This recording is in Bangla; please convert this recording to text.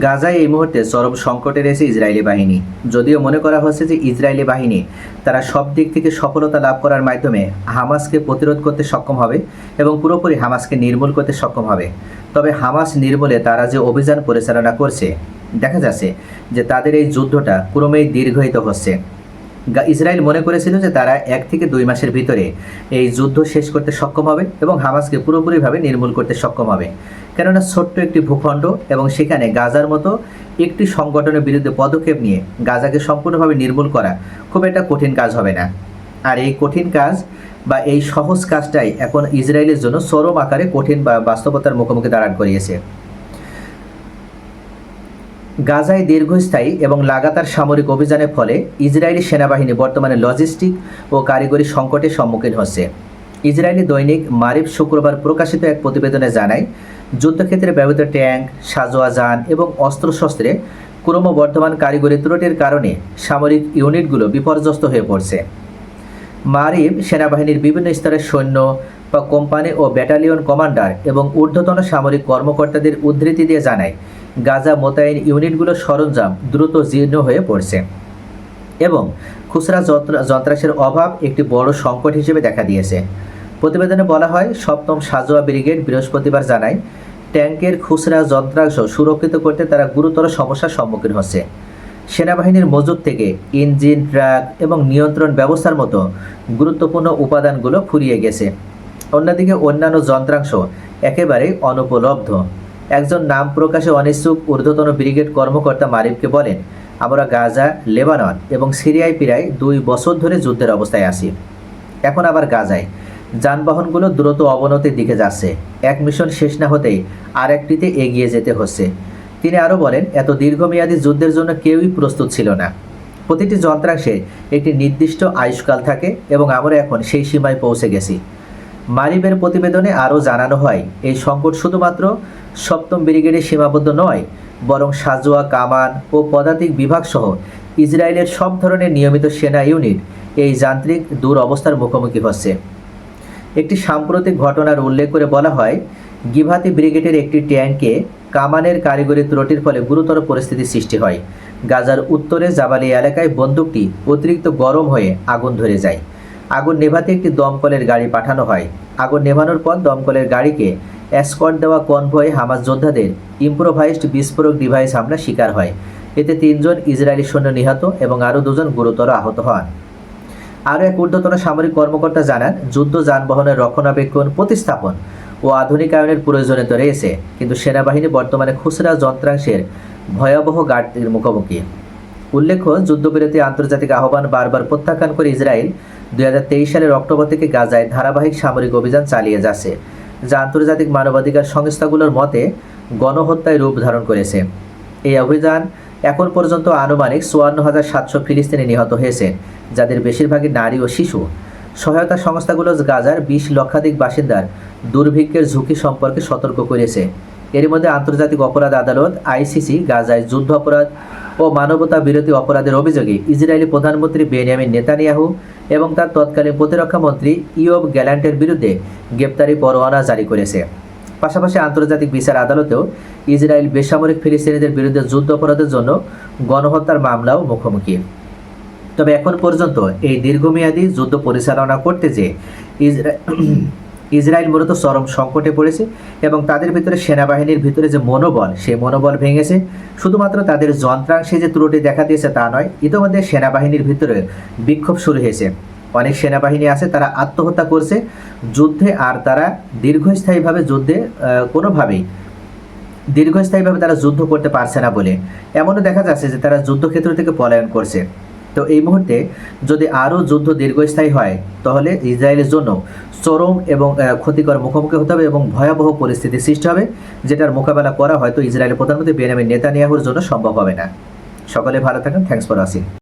গাজায় এই মুহূর্তে চরম সংকটে রয়েছে ইসরায়েলি বাহিনী। যদিও মনে করা হচ্ছে যে ইসরায়েলি বাহিনী তারা সব দিক থেকে সফলতা লাভ করার মাধ্যমে হামাসকে প্রতিরোধ করতে সক্ষম হবে এবং পুরোপুরি হামাসকে নির্মূল করতে সক্ষম হবে। তবে হামাস নির্মূলে তারা যে অভিযান পরিচালনা করছে, দেখা যাচ্ছে যে তাদের এই যুদ্ধটা ক্রমেই দীর্ঘায়িত হচ্ছে। ইসরায়েল মনে করেছিল যে তারা এক থেকে দুই মাসের ভিতরে এই যুদ্ধ শেষ করতে সক্ষম হবে এবং হামাসকে পুরোপুরিভাবে নির্মূল করতে সক্ষম হবে। কেননা ছোট্ট একটি ভূখণ্ড এবং সেখানে গাজার মতো একটি সংগঠনের বিরুদ্ধে পদক্ষেপ নিয়ে গাজাকে সম্পূর্ণভাবে নির্মূল করা খুব একটা কঠিন কাজ হবে না। আর এই কঠিন কাজ বা এই সহজ কাজটাই এখন ইসরায়েলের জন্য চরম আকারে কঠিন বা বাস্তবতার মুখোমুখি দাঁড়ান করিয়েছে। গাজায় দীর্ঘস্থায়ী এবং লাগাতার সামরিক অভিযানের ফলে ইসরায়েলি সেনাবাহিনী বর্তমানে লজিস্টিক ও কারিগরি সংকটের সম্মুখীন হচ্ছে। ইসরায়েলি দৈনিক মারিফ শুক্রবার প্রকাশিত এক প্রতিবেদনে জানায়, যুদ্ধক্ষেত্রে ব্যবহৃত ট্যাঙ্ক, সাজোয়া যান এবং অস্ত্রশস্ত্রে ক্রমবর্ধমান কারিগরি ত্রুটির কারণে সামরিক ইউনিটগুলো বিপর্যস্ত হয়ে পড়ছে। মারিব সেনাবাহিনীর বিভিন্ন স্তরের সৈন্য বা কোম্পানি ও ব্যাটালিয়ন কমান্ডার এবং ঊর্ধ্বতন সামরিক কর্মকর্তাদের উদ্ধৃতি দিয়ে জানায় গাজা মোতায়েন ইউনিটগুলোর সরঞ্জাম দ্রুত জীর্ণ হয়ে পড়ছে এবং খুচরা যন্ত্র- যন্ত্রাংশের অভাব একটি বড় সংকট হিসেবে দেখা দিয়েছে। প্রতিবেদনে বলা হয়, সপ্তম সাজোয়া ব্রিগেড বৃহস্পতিবার জানায় ট্যাঙ্কের খুচরা যন্ত্রাংশ সুরক্ষিত করতে তারা গুরুতর সমস্যার সম্মুখীন হচ্ছে। সেনাবাহিনীর মজুদ থেকে ইঞ্জিন, ট্রাক এবং নিয়ন্ত্রণ ব্যবস্থার মতো গুরুত্বপূর্ণ উপাদানগুলো ফুরিয়ে গেছে। অন্যদিকে অন্যান্য যন্ত্রাংশ একেবারেই অনুপলব্ধ। একজন নাম প্রকাশে অনিচ্ছুক ঊর্ধ্বতন ব্রিগেড কর্মকর্তা মারিফকে বলেন, আমরা গাজা, লেবানন এবং সিরিয়ায় প্রায় দুই বছর ধরে যুদ্ধের অবস্থায় আছি। এখন আবার গাজায়। যানবাহনগুলো দ্রুত অবনতির দিকে যাচ্ছে। এক মিশন শেষ না হতেই আর একটিতে এগিয়ে যেতে হচ্ছে। তিনি আরও বলেন, এত দীর্ঘমেয়াদী যুদ্ধের জন্য কেউই প্রস্তুত ছিল না। প্রতিটি যন্ত্রাংশে একটি নির্দিষ্ট আয়ুষ্কাল থাকে এবং আমরা এখন সেই সীমায় পৌঁছে গেছি। মারিবের প্রতিবেদনে আরও জানানো হয়, এই সংকট শুধুমাত্র সপ্তম ব্রিগেডে সীমাবদ্ধ নয়, বরং সাজোয়া, কামান ও পদাতিক বিভাগ সহ ইসরায়েলের সব ধরনের নিয়মিত সেনা ইউনিট এই যান্ত্রিক দুরবস্থার মুখোমুখি হচ্ছে। একটি সাম্প্রতিক ঘটনার উল্লেখ করে বলা হয়, গিভাতি ব্রিগেডের একটি ট্যাঙ্কে কামানের কারিগরি ত্রুটির ফলে গুরুতর পরিস্থিতির সৃষ্টি হয়। গাজার উত্তরে জাবালি এলাকায় বন্দুকটি অতিরিক্ত গরম হয়ে আগুন ধরে যায়। আগুন নেভাতে একটি দমকলের গাড়ি পাঠানো হয়। আগুন নেভানোর পর দমকলের গাড়িকে এসকর্ট দেওয়া কনভয়ে হামাস যোদ্ধাদের ইম্প্রোভাইজড বিস্ফোরক ডিভাইস হামলা শিকার হয়। এতে তিনজন ইসরায়েলি সৈন্য নিহত এবং আরও দুজন গুরুতর আহত হন। আরও এক ঊর্ধ্বতন সামরিক কর্মকর্তা জানান, যুদ্ধ যানবাহনের রক্ষণাবেক্ষণ প্রতিস্থাপন ও আধুনিকায়নের প্রয়োজনীয়তা রয়েছে কিন্তু সেনাবাহিনী বর্তমানে খুচরা যন্ত্রাংশের ভয়াবহ ঘাটতির মুখোমুখি। উল্লেখ্য, যুদ্ধবিরতি আন্তর্জাতিক আহ্বান বারবার প্রত্যাখ্যান করে ইসরায়েল দুই হাজার তেইশ সালের অক্টোবর থেকে গাজায় ধারাবাহিক সামরিক অভিযান চালিয়ে যাচ্ছে, যা আন্তর্জাতিক মানবাধিকার সংস্থাগুলোর মতে গণহত্যায় রূপ ধারণ করেছে। এই অভিযান এখন পর্যন্ত আনুমানিক চুয়ান্ন হাজার সাতশো ফিলিস্তিনি নিহত হয়েছে, যাদের বেশিরভাগই নারী ও শিশু। সহায়তা সংস্থাগুলো গাজার বিশ লক্ষাধিক বাসিন্দার দুর্ভিক্ষের ঝুঁকি সম্পর্কে সতর্ক করেছে। এর মধ্যে আন্তর্জাতিক অপরাধ আদালত, আইসিসি, গাজায় যুদ্ধ অপরাধ ও মানবতা বিরোধী অপরাধের অভিযোগে ইসরায়েলি প্রধানমন্ত্রী বেনিয়ামিন নেতানিয়াহু এবং তার তৎকালীন প্রতিরক্ষা মন্ত্রী ইয়ব গ্যালান্টের বিরুদ্ধে গ্রেপ্তারি পরোয়ানা জারি করেছে। পাশাপাশি আন্তর্জাতিক বিচার আদালতেও ইসরায়েল বেসামরিক ফিলিস্তিনিদের বিরুদ্ধে যুদ্ধ অপরাধের জন্য গণহত্যার মামলাও মুখোমুখি। তবে এখন পর্যন্ত এই দীর্ঘমেয়াদী যুদ্ধ পরিচালনা করতে যে ইসরা ইসরায়েল মূলত চরম সংকটে পড়েছে এবং তাদের ভিতরে সেনাবাহিনীর ভিতরে যে মনোবল, সেই মনোবল ভেঙেছে। শুধুমাত্র তাদের যন্ত্রাংশে যে ত্রুটি দেখা দিয়েছে তা নয়, ইতিমধ্যে সেনাবাহিনীর ভিতরে বিক্ষোভ শুরু হয়েছে। অনেক সেনাবাহিনী আছে, তারা আত্মহত্যা করছে। যুদ্ধে আর তারা দীর্ঘস্থায়ীভাবে যুদ্ধে কোনোভাবেই দীর্ঘস্থায়ীভাবে তারা যুদ্ধ করতে পারছে না বলে। এমনও দেখা যাচ্ছে যে তারা যুদ্ধক্ষেত্র থেকে পলায়ন করছে। তো এই মুহূর্তে যদি আরও যুদ্ধ দীর্ঘস্থায়ী হয়, তাহলে ইসরায়েলের জন্য চরম এবং ক্ষতিকর মুখোমুখি হতে হবে এবং ভয়াবহ পরিস্থিতি সৃষ্টি হবে, যেটার মোকাবেলা করা হয়তো ইসরায়েলের প্রধানমন্ত্রী বেনিয়ামিন নেতানিয়াহুর জন্য সম্ভব হবে না। সকলে ভালো থাকেন। Thanks for watching